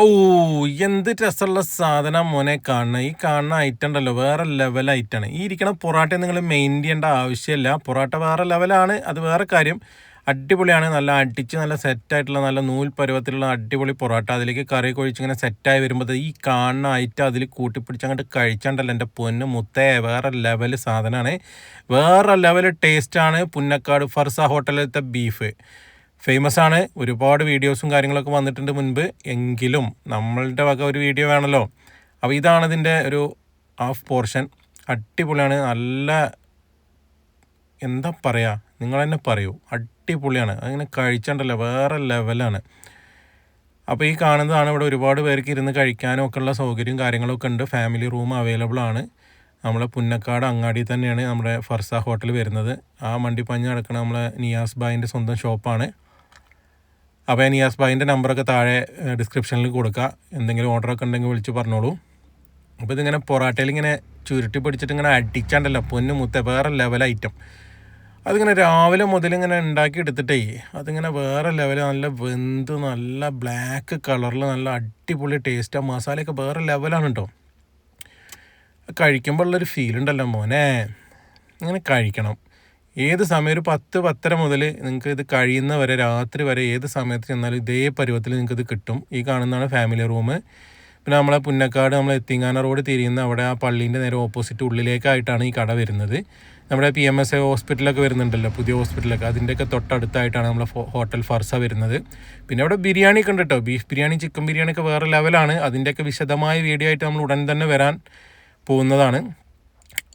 ഓ എന്ത് രസമുള്ള സാധനം മോനെ കാണുന്ന. ഈ കാണുന്ന ഐറ്റം ഉണ്ടല്ലോ വേറെ ലെവൽ ഐറ്റാണ് ഈ ഇരിക്കണ പൊറാട്ട നിങ്ങൾ മെയിൻ ചെയ്യേണ്ട ആവശ്യമില്ല. പൊറാട്ട വേറെ ലെവലാണ് അത് വേറെ കാര്യം. അടിപൊളിയാണ്. നല്ല അടിച്ച് നല്ല സെറ്റായിട്ടുള്ള നല്ല നൂൽ പരുവത്തിലുള്ള അടിപൊളി പൊറോട്ട. അതിലേക്ക് കറി കൊഴിച്ച് ഇങ്ങനെ സെറ്റായി വരുമ്പോൾ ഈ കാണുന്ന ഐറ്റം അതിൽ കൂട്ടിപ്പിടിച്ച് അങ്ങോട്ട് കഴിച്ചാണ്ടല്ലോ എന്റെ പൊന്ന് മുത്തേ. വേറെ ലെവൽ സാധനമാണ് വേറെ ലെവൽ ടേസ്റ്റാണ് പുന്നക്കാട് ഫർസ ഹോട്ടലിലത്തെ ബീഫ് ഫേമസ് ആണ്. ഒരുപാട് വീഡിയോസും കാര്യങ്ങളൊക്കെ വന്നിട്ടുണ്ട് മുൻപ്. എങ്കിലും നമ്മളുടെ വക ഒരു വീഡിയോ വേണമല്ലോ അപ്പോൾ ഇതാണ് ഇതിന്റെ ഒരു ഹാഫ് പോർഷൻ അടിപൊളിയാണ്. നല്ല എന്താ പറയുക നിങ്ങൾ തന്നെ പറയൂ. അടിപൊളിയാണ്. അതിങ്ങനെ കഴിച്ചണ്ടല്ലോ വേറെ ലെവലാണ് അപ്പോൾ ഈ കാണുന്നതാണ് ഇവിടെ ഒരുപാട് പേർക്ക് ഇരുന്ന് കഴിക്കാനും ഒക്കെ ഉള്ള സൗകര്യവും കാര്യങ്ങളൊക്കെ ഉണ്ട്. ഫാമിലി റൂം അവൈലബിൾ ആണ്. നമ്മളെ പുന്നക്കാട് അങ്ങാടി തന്നെയാണ് നമ്മുടെ ഫർസ ഹോട്ടൽ വരുന്നത്. ആ മണ്ടിപ്പഞ്ഞ് നടക്കുന്ന നമ്മളെ നിയാസ് ബായിന്റെ സ്വന്തം ഷോപ്പാണ് അപ്പോൾ നിയാസ് ഭായിന്റെ നമ്പറൊക്കെ താഴെ ഡിസ്ക്രിപ്ഷനിൽ കൊടുക്കുക എന്തെങ്കിലും ഓർഡറൊക്കെ ഉണ്ടെങ്കിൽ വിളിച്ച് പറഞ്ഞോളൂ. അപ്പോൾ ഇതിങ്ങനെ പൊറാട്ടയിൽ ഇങ്ങനെ ചുരുട്ടി പിടിച്ചിട്ട് ഇങ്ങനെ അടിച്ചാണ്ടല്ലോ പൊന്ന് മുത്ത വേറെ ലെവൽ ഐറ്റം അതിങ്ങനെ രാവിലെ മുതൽ ഇങ്ങനെ ഉണ്ടാക്കി എടുത്തിട്ടേ അതിങ്ങനെ വേറെ ലെവൽ നല്ല വെന്ത് നല്ല ബ്ലാക്ക് കളറിൽ നല്ല അടിപൊളി ടേസ്റ്റ് ആ. മസാലയൊക്കെ വേറെ ലെവലാണ് കേട്ടോ കഴിക്കുമ്പോഴുള്ളൊരു ഫീലുണ്ടല്ലോ മോനെ. ഇങ്ങനെ കഴിക്കണം. ഏത് സമയം ഒരു പത്ത് പത്തര മുതൽ നിങ്ങൾക്ക് ഇത് കഴിയുന്ന വരെ രാത്രി വരെ ഏത് സമയത്ത് ചെന്നാലും ഇതേ പരുവത്തിൽ നിങ്ങൾക്ക് ഇത് കിട്ടും. ഈ കാണുന്നതാണ് ഫാമിലി റൂം പിന്നെ നമ്മളെ പുന്നക്കാട് നമ്മൾ എത്തിങ്ങാന റോഡ് തിരിയുന്ന അവിടെ ആ പള്ളീന്റെ നേരെ ഓപ്പോസിറ്റ് ഉള്ളിലേക്കായിട്ടാണ് ഈ കട വരുന്നത്. നമ്മുടെ പി എം എസ് എ ഹോസ്പിറ്റലൊക്കെ വരുന്നുണ്ടല്ലോ പുതിയ ഹോസ്പിറ്റലൊക്കെ അതിന്റെയൊക്കെ തൊട്ടടുത്തായിട്ടാണ് നമ്മളെ ഹോട്ടൽ ഫർസ വരുന്നത്. പിന്നെ അവിടെ ബിരിയാണി ഒക്കെ ഉണ്ട് കേട്ടോ ബീഫ് ബിരിയാണി ചിക്കൻ ബിരിയാണി ഒക്കെ വേറെ ലെവലാണ് അതിന്റെയൊക്കെ വിശദമായ വീഡിയോ ആയിട്ട് നമ്മൾ ഉടൻ തന്നെ വരാൻ പോകുന്നതാണ്.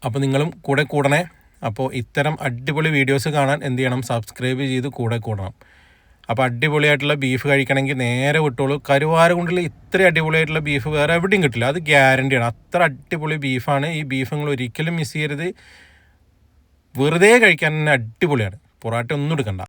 അപ്പോൾ നിങ്ങളും കൂടെ കൂടണേ. അപ്പോൾ ഇത്തരം അടിപൊളി വീഡിയോസ് കാണാൻ എന്ത് ചെയ്യണം? സബ്സ്ക്രൈബ് ചെയ്ത് കൂടെ കൂടണം. അപ്പോൾ അടിപൊളിയായിട്ടുള്ള ബീഫ് കഴിക്കണമെങ്കിൽ നേരെ വിട്ടോളൂ. കരുവാരകുണ്ടിൽ ഇത്ര അടിപൊളിയായിട്ടുള്ള ബീഫ് വേറെ എവിടെയും കിട്ടില്ല. അത് ഗ്യാരണ്ടിയാണ് അത്ര അടിപൊളി ബീഫാണ് ഈ ബീഫ് നിങ്ങൾ ഒരിക്കലും മിസ് ചെയ്യരുത്. വെറുതെ കഴിക്കാൻ തന്നെ അടിപൊളിയാണ്. പൊറാട്ട ഒന്നും എടുക്കണ്ട.